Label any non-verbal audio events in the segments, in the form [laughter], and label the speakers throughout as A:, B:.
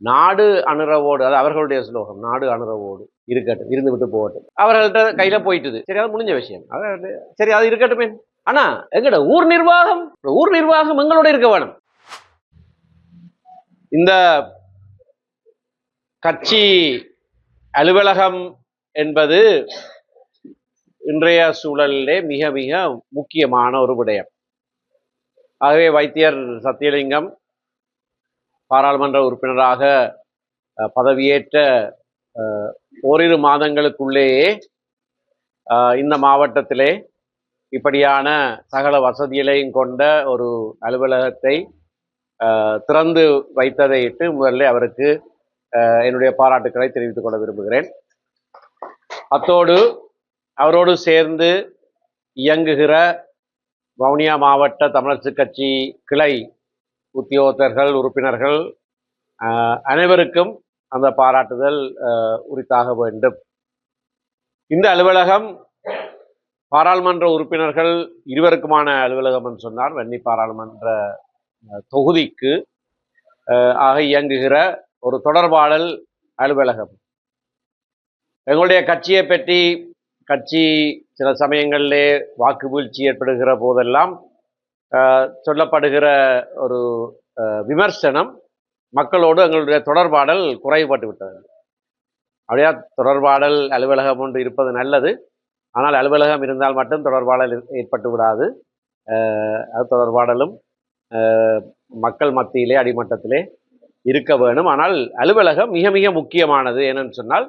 A: நாடு அணுறவோடு அது அவர்களுடைய ஸ்லோகம் நாடு அணுறவோடு இருக்கட்டும் இருந்து விட்டு போகட்டும். அவர்கள்ட்ட கையில போயிட்டுது. சரி அது முடிஞ்ச விஷயம். அது சரி அது இருக்கட்டுமே ஆனா எங்கட ஊர் நிர்வாகம்? ஊர் நிர்வாகம் எங்களோட இருக்க வேணும். இந்த கட்சி அலுவலகம் என்பது இன்றைய சூழலிலே மிக மிக முக்கியமான ஒரு விடயம். ஆகவே வைத்தியர் சத்தியலிங்கம் பாராளுமன்ற உறுப்பினராக பதவியேற்ற ஓரிரு மாதங்களுக்குள்ளேயே இந்த மாவட்டத்திலே இப்படியான சகல வசதிகளையும் கொண்ட ஒரு அலுவலகத்தை திறந்து வைத்ததை இட்டு முதல்ல அவருக்கு என்னுடைய பாராட்டுக்களை தெரிவித்துக் கொள்ள விரும்புகிறேன். அத்தோடு அவரோடு சேர்ந்து இயங்குகிற வவுனியா மாவட்ட தமிழரசு கட்சி கிளை உத்தியோகத்தர்கள் உறுப்பினர்கள் அனைவருக்கும் அந்த பாராட்டுதல் அஹ், உரித்தாக வேண்டும். இந்த அலுவலகம் பாராளுமன்ற உறுப்பினர்கள் இருவருக்குமான அலுவலகம் என்று சொன்னார் வன்னி பாராளுமன்ற தொகுதிக்கு ஆக இயங்குகிற ஒரு தொடர்பாடல் அலுவலகம். எங்களுடைய கட்சியை பற்றி கட்சி சில சமயங்களிலே வாக்கு வீழ்ச்சி ஏற்படுகிற போதெல்லாம் சொல்லப்படுகிற ஒரு விமர்சனம் மக்களோடு எங்களுடைய தொடர்பாடல் குறைபட்டு விட்டது. அப்படியா? தொடர்பாடல் அலுவலகம் ஒன்று இருப்பது நல்லது. ஆனால் அலுவலகம் இருந்தால் மட்டும் தொடர்பாடல் ஏற்பட்டு விடாது. அது தொடர்பாடலும் மக்கள் மத்தியிலே அடிமட்டத்திலே இருக்க வேணும். ஆனால் அலுவலகம் மிக மிக முக்கியமானது. ஏனென்று சொன்னால்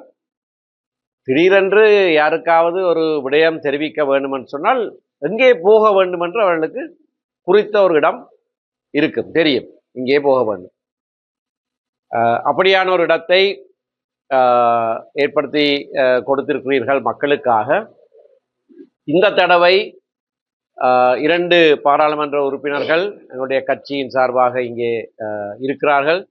A: திடீரென்று யாருக்காவது ஒரு விடயம் தெரிவிக்க வேண்டும் சொன்னால் எங்கே போக வேண்டும் என்று அவர்களுக்கு குறித்த ஒரு இடம் இருக்கும் தெரியும். இங்கே போக வேண்டும். அப்படியான ஒரு இடத்தை ஏற்படுத்தி கொடுத்திருக்கிறீர்கள் மக்களுக்காக. இந்த தடவை இரண்டு பாராளுமன்ற உறுப்பினர்கள் எங்களுடைய கட்சியின் சார்பாக இங்கே இருக்கிறார்கள்.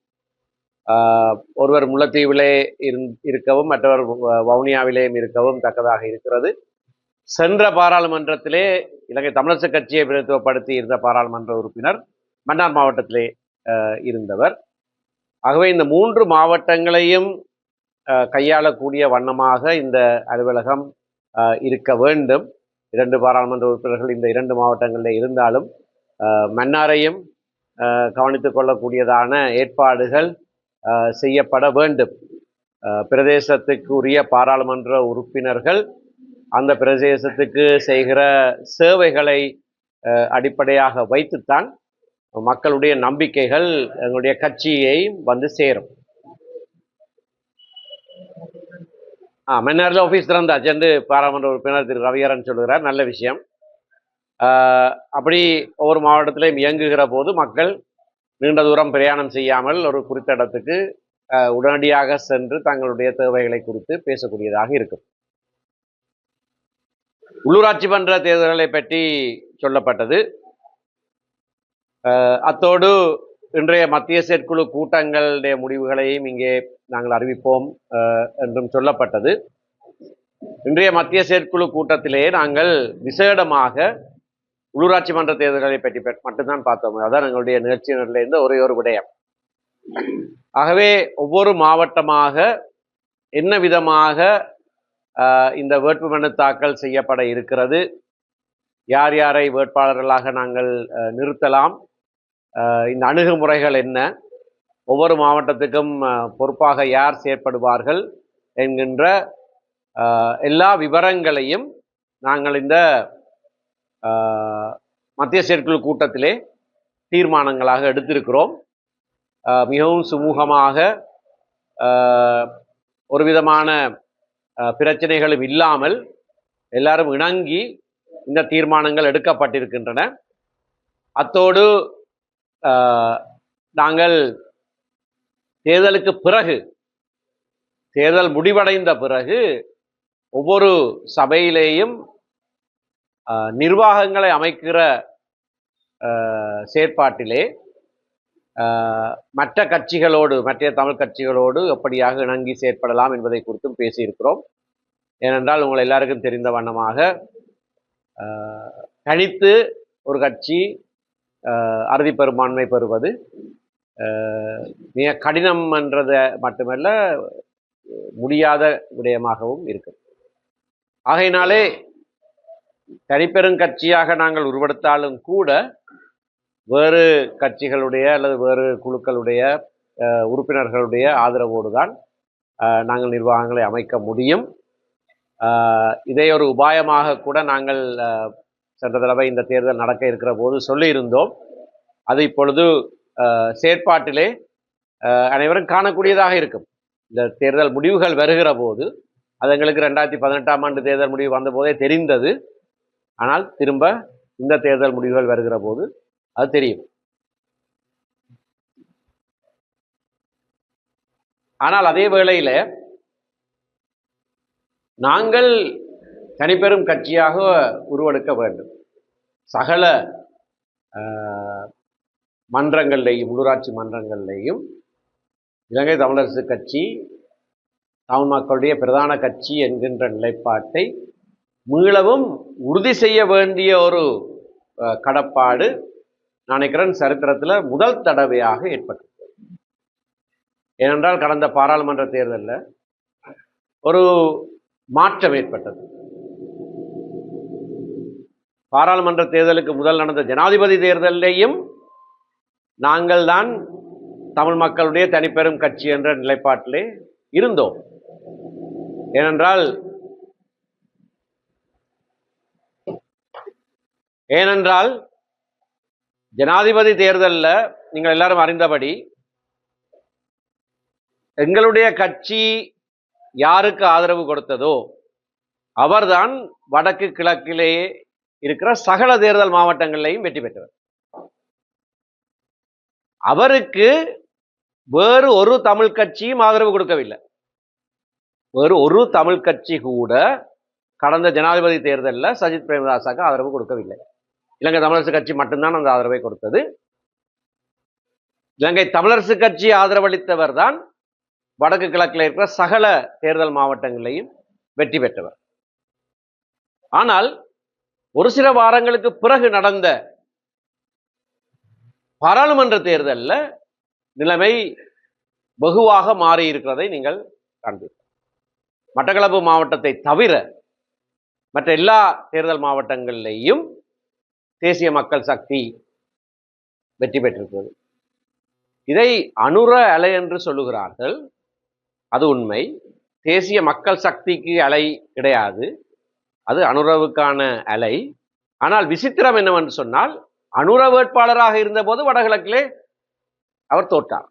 A: ஒருவர் முல்லைத்தீவிலே இருக்கவும் மற்றவர் வ- வவுனியாவிலேயும் இருக்கவும் தக்கதாக இருக்கிறது. சென்ற பாராளுமன்றத்திலே இலங்கை தமிழரசு கட்சியை பிரதித்துவப்படுத்தி இருந்த பாராளுமன்ற உறுப்பினர் மன்னார் மாவட்டத்திலே இருந்தவர். ஆகவே இந்த மூன்று மாவட்டங்களையும் கையாளக்கூடிய வண்ணமாக இந்த அலுவலகம் இருக்க வேண்டும். இரண்டு பாராளுமன்ற உறுப்பினர்கள் இந்த இரண்டு மாவட்டங்களில் இருந்தாலும் மன்னாரையும் கவனித்து கொள்ளக்கூடியதான ஏற்பாடுகள் செய்யப்பட வேண்டும். பிரதேசத்துக்கு உரிய பாராளுமன்ற உறுப்பினர்கள் அந்த பிரதேசத்துக்கு செய்கிற சேவைகளை அடிப்படையாக வைத்துத்தான் மக்களுடைய நம்பிக்கைகள் எங்களுடைய கட்சியை வந்து சேரும். ஆ மன்னாரில் ஆஃபீஸ் திறந்தாச்சு என்று பாராளுமன்ற உறுப்பினர் திரு. ரவியரன் சொல்கிறார் நல்ல விஷயம். அப்படி ஒவ்வொரு மாவட்டத்திலையும் இயங்குகிற போது மக்கள் நீண்ட தூரம் பிரயாணம் செய்யாமல் ஒரு குறித்த இடத்துக்கு உடனடியாக சென்று தங்களுடைய தேவைகளை குறித்து பேசக்கூடியதாக இருக்கும். உள்ளூராட்சி மன்ற தேர்தல்களை பற்றி சொல்லப்பட்டது. அத்தோடு இன்றைய மத்திய செயற்குழு கூட்டங்களுடைய முடிவுகளையும் இங்கே நாங்கள் அறிவிப்போம் என்றும் சொல்லப்பட்டது. இன்றைய மத்திய செயற்குழு கூட்டத்திலே நாங்கள் விசேடமாக உள்ளூராட்சி மன்ற தேர்தல்களை பற்றி மட்டும்தான் பார்த்தோம். அதான் எங்களுடைய நிகழ்ச்சியினர்லேருந்து ஒரே ஒரு விடயம். ஆகவே ஒவ்வொரு மாவட்டமாக என்ன விதமாக இந்த வேட்புமனு தாக்கல் செய்யப்பட இருக்கிறது. யார் யாரை வேட்பாளர்களாக நாங்கள் நிறுத்தலாம்? இந்த அணுகுமுறைகள் என்ன? ஒவ்வொரு மாவட்டத்துக்கும் பொறுப்பாக யார் செயற்படுவார்கள் என்கின்ற எல்லா விவரங்களையும் நாங்கள் இந்த மத்திய செயற்குழு கூட்டத்திலே தீர்மானங்களாக எடுத்திருக்கிறோம். மிகவும் சுமூகமாக ஒரு விதமான பிரச்சனைகளும் இல்லாமல் எல்லாரும் இணங்கி இந்த தீர்மானங்கள் எடுக்கப்பட்டிருக்கின்றன. அத்தோடு நாங்கள் தேர்தலுக்கு பிறகு தேர்தல் முடிவடைந்த பிறகு ஒவ்வொரு சபையிலேயும் நிர்வாகங்களை அமைக்கிற செயற்பாட்டிலே மற்ற கட்சிகளோடு மற்ற தமிழ் கட்சிகளோடு எப்படியாக இணங்கி செயற்படலாம் என்பதை குறித்தும் பேசியிருக்கிறோம். ஏனென்றால் உங்கள் எல்லாருக்கும் தெரிந்த வண்ணமாக கணித்து தனித்து ஒரு கட்சி அறுதி பெரும்பான்மை பெறுவது மிக கடினம் என்றதை மட்டுமல்ல முடியாத விடயமாகவும் இருக்கு. ஆகையினாலே தனிப்பெருங்கட்சியாக நாங்கள் உருவெடுத்தாலும் கூட வேறு கட்சிகளுடைய அல்லது வேறு குழுக்களுடைய உறுப்பினர்களுடைய ஆதரவோடு தான் நாங்கள் நிர்வாகங்களை அமைக்க முடியும். இதை ஒரு உபாயமாக கூட நாங்கள் சென்ற தடவை இந்த தேர்தல் நடக்க இருக்கிற போது சொல்லியிருந்தோம். அது இப்பொழுது செயற்பாட்டிலே அனைவரும் காணக்கூடியதாக இருக்கும். இந்த தேர்தல் முடிவுகள் வருகிற போது அது எங்களுக்கு ரெண்டாயிரத்தி பதினெட்டாம் ஆண்டு தேர்தல் முடிவு வந்த போதே தெரிந்தது. ஆனால் திரும்ப இந்த தேர்தல் முடிவுகள் வருகிற போது அது தெரியும். ஆனால் அதே வேளையில் நாங்கள் தனிப்பெரும் கட்சியாக உருவெடுக்க வேண்டும். சகல ஆஹ், மன்றங்கள்லேயும் உள்ளூராட்சி மன்றங்கள்லேயும் இலங்கை தமிழரசு கட்சி தமிழ் மக்களுடைய பிரதான கட்சி என்கின்ற நிலைப்பாட்டை மீளவும் உறுதி செய்ய வேண்டிய ஒரு கடப்பாடு நினைக்கிறேன் சரித்திரத்தில் முதல் தடவையாக ஏற்பட்டது ஏனென்றால் கடந்த பாராளுமன்ற தேர்தலில் ஒரு மாற்றம் ஏற்பட்டது. பாராளுமன்ற தேர்தலுக்கு முதல் நடந்த ஜனாதிபதி தேர்தலிலேயும் நாங்கள் தான் தமிழ் மக்களுடைய தனிப்பெரும் கட்சி என்ற நிலைப்பாட்டிலே இருந்தோம். ஏனென்றால் ஏனென்றால் ஜனாதிபதி தேர்தலில் நீங்கள் எல்லாரும் அறிந்தபடி எங்களுடைய கட்சி யாருக்கு ஆதரவு கொடுத்ததோ அவர்தான் வடக்கு கிழக்கிலே இருக்கிற சகல தேர்தல் மாவட்டங்களிலையும் வெற்றி பெற்றவர். அவருக்கு வேறு ஒரு தமிழ் கட்சியும் ஆதரவு கொடுக்கவில்லை. வேறு ஒரு தமிழ் கட்சி கூட கடந்த ஜனாதிபதி தேர்தலில் சஜித் பிரேமதாசாக்கு ஆதரவு கொடுக்கவில்லை. இலங்கை தமிழரசு கட்சி மட்டும்தான் அந்த ஆதரவை கொடுத்தது. இலங்கை தமிழரசு கட்சி ஆதரவளித்தவர் தான் வடக்கு கிழக்கில் இருக்கிற சகல தேர்தல் மாவட்டங்களையும் வெற்றி பெற்றவர். ஆனால் ஒரு சில வாரங்களுக்கு பிறகு நடந்த பாராளுமன்ற தேர்தலில் நிலைமை வெகுவாக மாறி இருக்கிறதை நீங்கள் காண்பீர்கள். மட்டக்களப்பு மாவட்டத்தை தவிர மற்ற எல்லா தேர்தல் மாவட்டங்களிலேயும் தேசிய மக்கள் சக்தி வெற்றி பெற்றிருக்கிறது. இதை அனுர அலை என்று சொல்லுகிறார்கள். அது உண்மை. தேசிய மக்கள் சக்திக்கு அலை கிடையாது. அது அனுரவுக்கான அலை. ஆனால் விசித்திரம் என்னவென்று சொன்னால் அனுர வேட்பாளராக இருந்தபோது வடகிழக்கிலே அவர் தோற்றார்.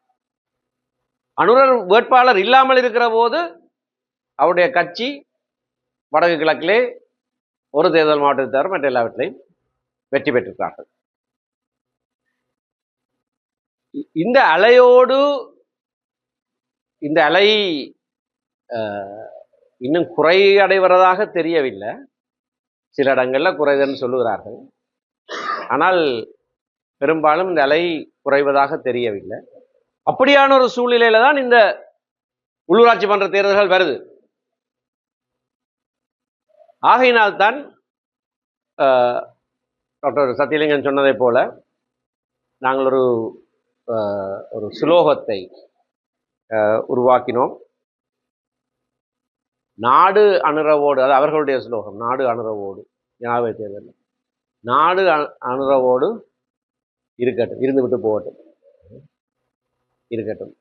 A: அனுரர் வேட்பாளர் இல்லாமல் இருக்கிற போது அவருடைய கட்சி வடக்கு கிழக்கிலே ஒரு தேர்தல் மாவட்டத்தை தவிர மற்ற எல்லாவற்றிலையும் வெற்றி பெற்றிருக்கிறார்கள். இந்த அலையோடு இந்த அலை அஹ், இன்னும் குறையடைவதாக தெரியவில்லை. சில இடங்கள்ல குறைதன்னு சொல்லுகிறார்கள். ஆனால் பெரும்பாலும் இந்த அலை குறைவதாக தெரியவில்லை. அப்படியான ஒரு சூழ்நிலையில தான் இந்த உள்ளூராட்சி மன்ற தேர்தல்கள் வருது. ஆகையினால்தான் டாக்டர் சத்தியலிங்கன் சொன்னதை போல் நாங்கள் ஒரு ஒரு சுலோகத்தை உருவாக்கினோம். நாடு அனுரவோடு அது அவர்களுடைய சுலோகம் நாடு அனுரவோடு ஜனாதிபதி தேர்தல் நாடு அணுறவோடு அனுரவோடு இருக்கட்டும் இருந்து விட்டு போகட்டும். இருக்கட்டும்.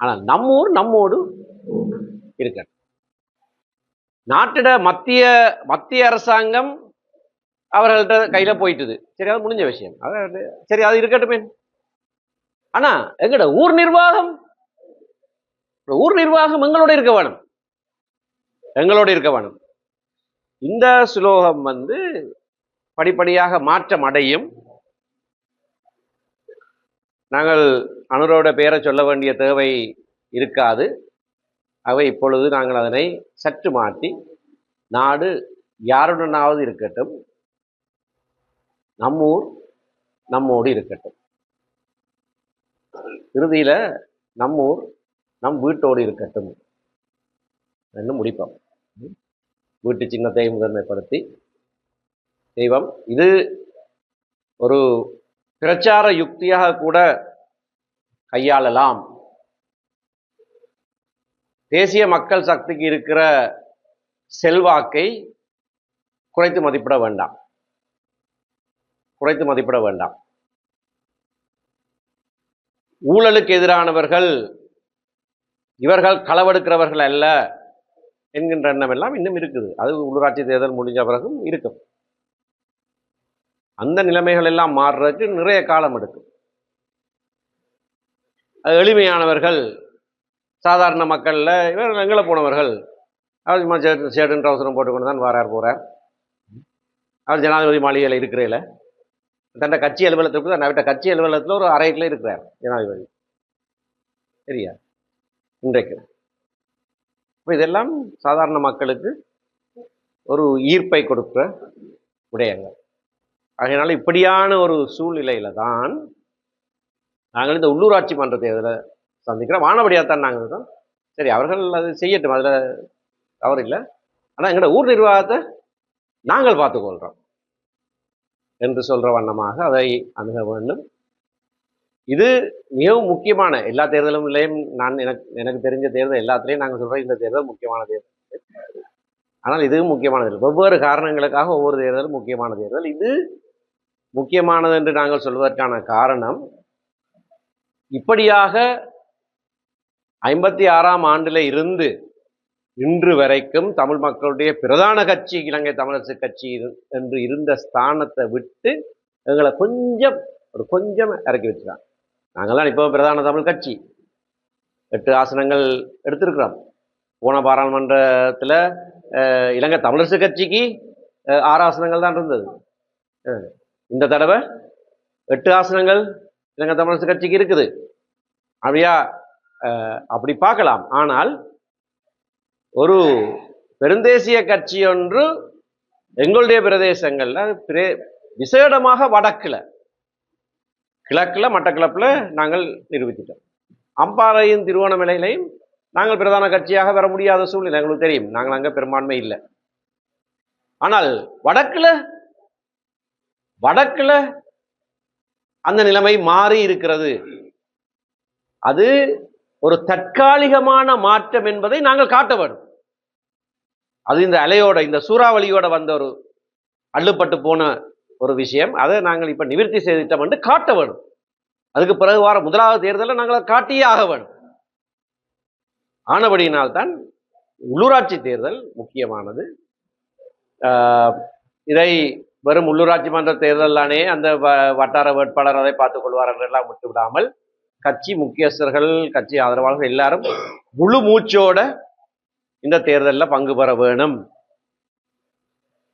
A: ஆனால் நம்மூர் நம்மோடு இருக்கட்டும். நாட்டிட மத்திய மத்திய அரசாங்கம் அவர்கள்ட்ட கையில் போயிட்டுது. சரி அது முடிஞ்ச விஷயம். அதாவது சரி அது இருக்கட்டுமே. ஆனால் எங்கட ஊர் நிர்வாகம்? ஊர் நிர்வாகம் எங்களோட இருக்க வேணும். எங்களோட இருக்க வேணும். இந்த சுலோகம் வந்து படிப்படியாக மாற்றம் அடையும். நாங்கள் அனுரோட பெயரை சொல்ல வேண்டிய தேவை இருக்காது. அவை இப்பொழுது நாங்கள் அதனை சற்று மாற்றி நாடு யாருடனாவது இருக்கட்டும் நம்மூர் நம்மோடு இருக்கட்டும். இறுதியில நம்மூர் நம் வீட்டோடு இருக்கட்டும். என்று முடிப்போம். வீட்டு சின்னத்தை முதன்மைப்படுத்தி. தெய்வம் இது ஒரு பிரச்சார யுக்தியாக கூட கையாளலாம். தேசிய மக்கள் சக்திக்கு இருக்கிற செல்வாக்கை குறைத்து மதிப்பிட வேண்டாம். குறைத்து மதிப்பிட வேண்டாம். ஊழலுக்கு எதிரானவர்கள் இவர்கள் களவெடுக்கிறவர்கள் அல்ல என்கின்ற எண்ணம் எல்லாம் இன்னும் இருக்குது. அது உள்ளூராட்சி தேர்தல் முடிஞ்ச பிறகும் இருக்கும். அந்த நிலைமைகள் எல்லாம் மாறுறதுக்கு நிறைய காலம் எடுக்கும். அது எளிமையானவர்கள் சாதாரண மக்களில் இவர் எங்களை போனவர்கள் அவர் சும்மா ஷர்ட் ட்ரௌசரும் போட்டுக்கொண்டு தான் வரார் போகிறார் அவர் ஜனாதிபதி மாளிகையில் இருக்கிறேல. தன்னை கட்சி அலுவலகத்துக்கு தான் அவர்கிட்ட கட்சி அலுவலகத்தில் ஒரு அறையில் இருக்கிறார் ஜனாதிபதி. சரியா? இன்றைக்கு. இப்போ இதெல்லாம் சாதாரண மக்களுக்கு ஒரு ஈர்ப்பை கொடுக்குற விடயங்கள். அதனால் இப்படியான ஒரு சூழ்நிலையில தான் நாங்கள் இந்த உள்ளூராட்சி மன்ற தேர்தலை சந்திக்கிறோம். வானபடியாக தான் நாங்கள் இருக்கோம். சரி அவர்கள் அது செய்யட்டும். அதில் தவறு இல்லை ஆனால் எங்களோட ஊர் நிர்வாகத்தை நாங்கள் பார்த்துக்கொள்கிறோம் என்று சொல்கிற வண்ணமாக அதை அணுக வேண்டும். இது மிகவும் முக்கியமான எல்லா தேர்தலும் இல்லையும் நான் எனக்கு எனக்கு தெரிஞ்ச தேர்தல் எல்லாத்துலேயும் நாங்கள் சொல்கிறோம் இந்த தேர்தல் முக்கியமான தேர்தல். ஆனால் இதுவும் முக்கியமான தேர்தல். வெவ்வேறு காரணங்களுக்காக ஒவ்வொரு தேர்தலும் முக்கியமான தேர்தல். இது முக்கியமானது என்று நாங்கள் சொல்வதற்கான காரணம் இப்படியாக ஐம்பத்தி ஆறாம் ஆண்டில் இருந்து இன்று வரைக்கும் தமிழ் மக்களுடைய பிரதான கட்சி இலங்கை தமிழரசு கட்சி இரு- என்று இருந்த ஸ்தானத்தை விட்டு எங்களை கொஞ்சம் ஒரு கொஞ்சம் இறக்கி வச்சுட்டாங்க. நாங்கள்லாம் இப்போ பிரதான தமிழ் கட்சி. எட்டு ஆசனங்கள் எடுத்திருக்கிறோம். போன பாராளுமன்றத்தில் இலங்கை தமிழரசு கட்சிக்கு ஆறு ஆசனங்கள் தான் இருந்தது. இந்த தடவை எட்டு ஆசனங்கள் இலங்கை தமிழரசு கட்சிக்கு இருக்குது. அப்படியா? அப்படி பார்க்கலாம். ஆனால் ஒரு பெருந்தேசிய கட்சி ஒன்று எங்களுடைய பிரதேசங்கள்ல பிரே விசேடமாக வடக்குல கிழக்குல மட்டக்கிழப்பில் நாங்கள் நிரூபிச்சிட்டோம் அம்பாறையும் திருவோணமலையிலையும் நாங்கள் பிரதான கட்சியாக வர முடியாத சூழ்நிலை. எங்களுக்கு தெரியும். நாங்கள் அங்க பெரும்பான்மை இல்லை. ஆனால் வடக்குல வடக்குல அந்த நிலைமை மாறி இருக்கிறது. அது ஒரு தற்காலிகமான மாற்றம் என்பதை நாங்கள் காட்ட வேண்டும். அது இந்த அலையோட இந்த சூறாவளியோட வந்த ஒரு அள்ளுப்பட்டு போன ஒரு விஷயம். அதை நாங்கள் இப்ப நிவர்த்தி செய்துட்டோம் என்று காட்ட வேணும். அதுக்கு பிறகு வார முதலாவது தேர்தலில் நாங்கள் அதை காட்டியே ஆக ஆனபடியினால் ஆனபடியினால்தான் உள்ளூராட்சி தேர்தல் முக்கியமானது. ஆஹ் இதை வெறும் உள்ளூராட்சி மன்ற தேர்தலானே அந்த வ- வட்டார வேட்பாளர் அதை பார்த்துக் கொள்வார் என்றெல்லாம் விட்டுவிடாமல் கட்சி முக்கியஸ்தர்கள் கட்சி ஆதரவாளர்கள் எல்லாரும் முழு மூச்சோட இந்த தேர்தலில் பங்கு பெற வேணும்.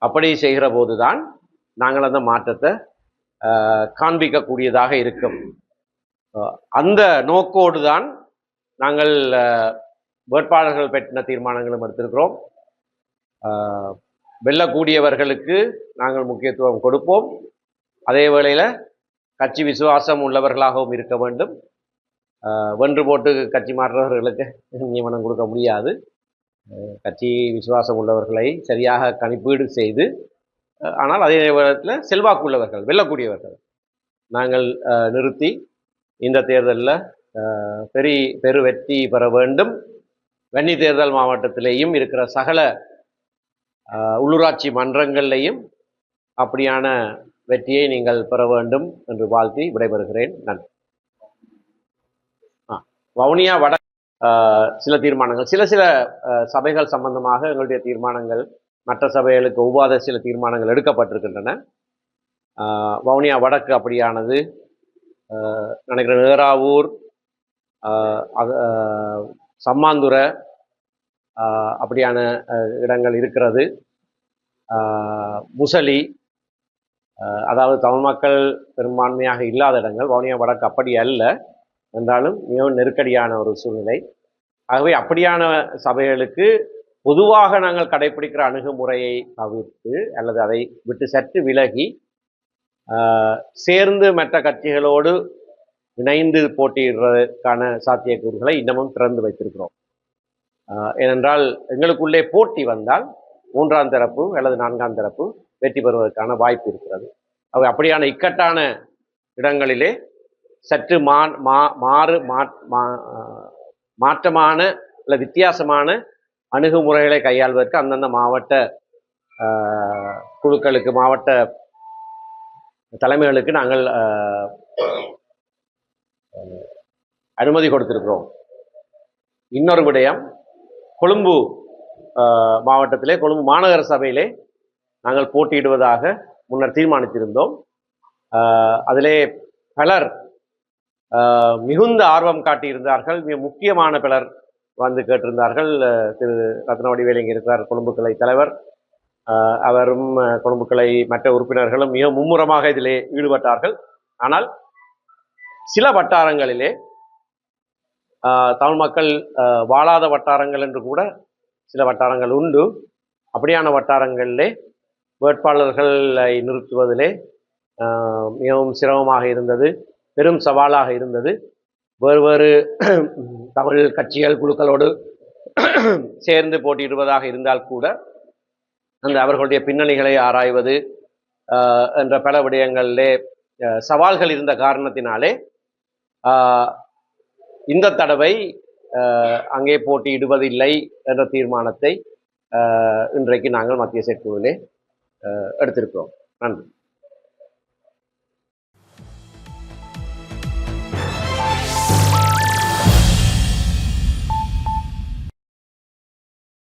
A: அப்படி செய்கிற போதுதான் நாங்கள் அந்த மாற்றத்தை காண்பிக்கக்கூடியதாக இருக்கும். அந்த நோக்கோடு தான் நாங்கள் வேட்பாளர்கள் பெற்றின தீர்மானங்களும் எடுத்திருக்கிறோம். வெல்லக்கூடியவர்களுக்கு நாங்கள் முக்கியத்துவம் கொடுப்போம். அதே வேளையில் கட்சி விசுவாசம் உள்ளவர்களாகவும் இருக்க வேண்டும். வென்று போட்டு கட்சி மாற்றவர்களுக்கு நியமனம் கொடுக்க முடியாது. கட்சி விசுவாசம் உள்ளவர்களை சரியாக கணிப்பீடு செய்து ஆனால் அதே நேரத்தில் செல்வாக்குள்ளவர்கள் வெல்லக்கூடியவர்கள். நாங்கள் நிறுத்தி இந்த தேர்தலில் பெரிய பெரு வெற்றி பெற வேண்டும். வன்னி தேர்தல் மாவட்டத்திலேயும் இருக்கிற சகல ஆஹ், உள்ளூராட்சி மன்றங்கள்லையும் அப்படியான வெற்றியை நீங்கள் பெற வேண்டும் என்று வாழ்த்தி விடைபெறுகிறேன். நன்றி. வவுனியா வட சில தீர்மானங்கள் சில சில சபைகள் சம்பந்தமாக எங்களுடைய தீர்மானங்கள் மற்ற சபைகளுக்கு ஒவ்வாத சில தீர்மானங்கள் எடுக்கப்பட்டிருக்கின்றன. வவுனியா வடக்கு அப்படியானது ஆஹ், நினைக்கிறேன் ஏறாவூர் அது, சம்மாந்துறை அப்படியான இடங்கள் இருக்கிறது. முசலி அதாவது தமிழ் மக்கள் பெரும்பான்மையாக இல்லாத இடங்கள் வவுனியா வடக்கு அப்படி அல்ல. என்றாலும் மிகவும் நெருக்கடியான ஒரு சூழ்நிலை. ஆகவே அப்படியான சபைகளுக்கு பொதுவாக நாங்கள் கடைபிடிக்கிற அணுகுமுறையை தவிர்த்து அல்லது அதை விட்டு சற்று விலகி சேர்ந்து மற்ற கட்சிகளோடு இணைந்து போட்டியிடுறதுக்கான சாத்தியக்கூறுகளை இன்னமும் திறந்து வைத்திருக்கிறோம். ஏனென்றால் எங்களுக்குள்ளே போட்டி வந்தால் மூன்றாம் தரப்பு அல்லது நான்காம் தரப்பு வெற்றி பெறுவதற்கான வாய்ப்பு இருக்கிறது. அவை அப்படியான இக்கட்டான இடங்களிலே சற்று மா மா மாறு மா- மாற்றமான இல்லை வித்தியாசமான அணுகுமுறைகளை கையாள்வதற்கு அந்தந்த மாவட்ட குழுக்களுக்கு மாவட்ட தலைமைகளுக்கு நாங்கள் அனுமதி கொடுத்திருக்கிறோம். இன்னொரு விடயம் கொழும்பு மாவட்டத்திலே கொழும்பு மாநகர சபையிலே நாங்கள் போட்டியிடுவதாக முன்னர் தீர்மானித்திருந்தோம். அதிலே பலர் மிகுந்த ஆர்வம் காட்டியிருந்தார்கள். மிக முக்கியமான பலர் வந்து கேட்டிருந்தார்கள். திரு ரத்னவடி இங்கே இருக்கிறார் கொழும்பு கிளை தலைவர். அவரும் கொழும்பு கிளை மற்ற உறுப்பினர்களும் மிக மும்முரமாக இதிலே ஈடுபட்டார்கள். ஆனால் சில வட்டாரங்களிலே தமிழ் மக்கள் வாழாத வட்டாரங்கள் என்று கூட சில வட்டாரங்கள் உண்டு. அப்படியான வட்டாரங்களிலே வேட்பாளர்களை நிறுத்துவதிலே மிகவும் சிரமமாக இருந்தது. பெரும் சவாலாக இருந்தது. வேறு வேறு [clears throat] தமிழ் கட்சிகள் குழுக்களோடு [clears throat] சேர்ந்து போட்டியிடுவதாக இருந்தால் கூட அந்த அவர்களுடைய பின்னணிகளை ஆராய்வது என்ற பல விடயங்களிலே சவால்கள் இருந்த காரணத்தினாலே இந்த தடவை அங்கே போட்டியிடுவதில்லை என்ற தீர்மானத்தை இன்றைக்கு நாங்கள் மத்திய செயற்குழுவிலே எடுத்திருக்கிறோம். நன்றி.